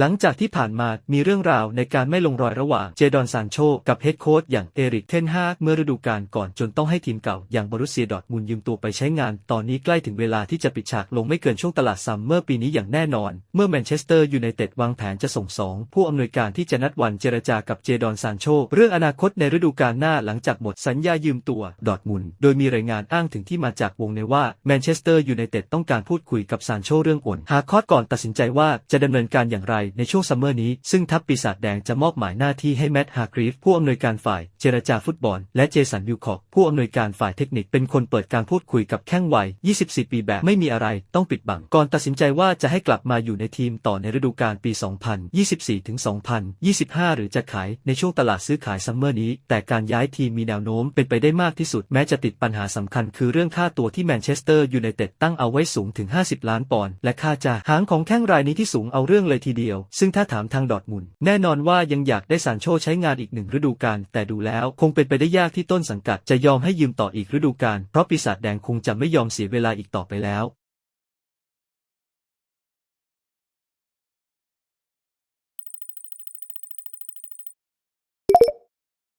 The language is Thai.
หลังจากที่ผ่านมามีเรื่องราวในการไม่ลงรอยระหว่างเจดอนซานโชกับเฮดโค้ชอย่างเอริกเทนฮากเมื่อฤดูกาลก่อนจนต้องให้ทีมเก่าอย่างบรุสเซียดอทมุนยืมตัวไปใช้งาน ตอนนี้ใกล้ถึงเวลาที่จะปิดฉากลงไม่เกินช่วงตลาดซัมเมอร์ปีนี้อย่างแน่นอน เมื่อแมนเชสเตอร์ยูไนเต็ดวางแผนจะส่งสองผู้อำนวยการที่จะนัดวันเจรจากับเจดอนซานโชเรื่องอนาคตในฤดูกาลหน้าหลังจากหมดสัญญายืมตัวดอทมุนโดยมีรายงานอ้างถึงที่มาจากวงในว่าแมนเชสเตอร์ยูไนเต็ดต้องการพูดคุยกับซานโชเรื่องโอนหาคอสก่อนตัดสินใจว่าจะดำเนินการอย่างไรในช่วงซัมเมอร์นี้ ซึ่งทัพปีศาจแดงจะมอบหมายหน้าที่ให้แมตต์ฮาร์กรีฟผู้อำนวยการฝ่ายเจรจาฟุตบอล และเจสันวิลคอกผู้อำนวยการฝ่ายเทคนิคเป็นคนเปิดการพูดคุยกับแข้งวัย 24 ปีแบบไม่มีอะไรต้องปิดบัง ก่อนตัดสินใจว่าจะให้กลับมาอยู่ในทีมต่อในฤดูกาลปี 2024ถึง2025 หรือจะขายในช่วงตลาดซื้อขายซัมเมอร์นี้ แต่การย้ายทีมมีแนวโน้มเป็นไปได้มากที่สุดแม้จะติดปัญหาสำคัญ คือเรื่องค่าตัวที่แมนเชสเตอร์ยูไนเต็ดตั้งเอาไว้สูงถึง 50 ล้านปอนด์และค่าจ้างหางของแข้งรายนี้ที่สูงเอาเรื่องเลยทีเดียวซึ่งถ้าถามทางดอทมุนแน่นอนว่ายังอยากได้ซานโชใช้งานอีกหนึ่งฤดูกาลแต่ดูแล้วคงเป็นไปได้ยากที่ต้นสังกัดจะยอมให้ยืมต่ออีกฤดูกาลเพราะปีศาจแดงคงจะไม่ยอมเสียเวลาอีกต่อไปแล้ว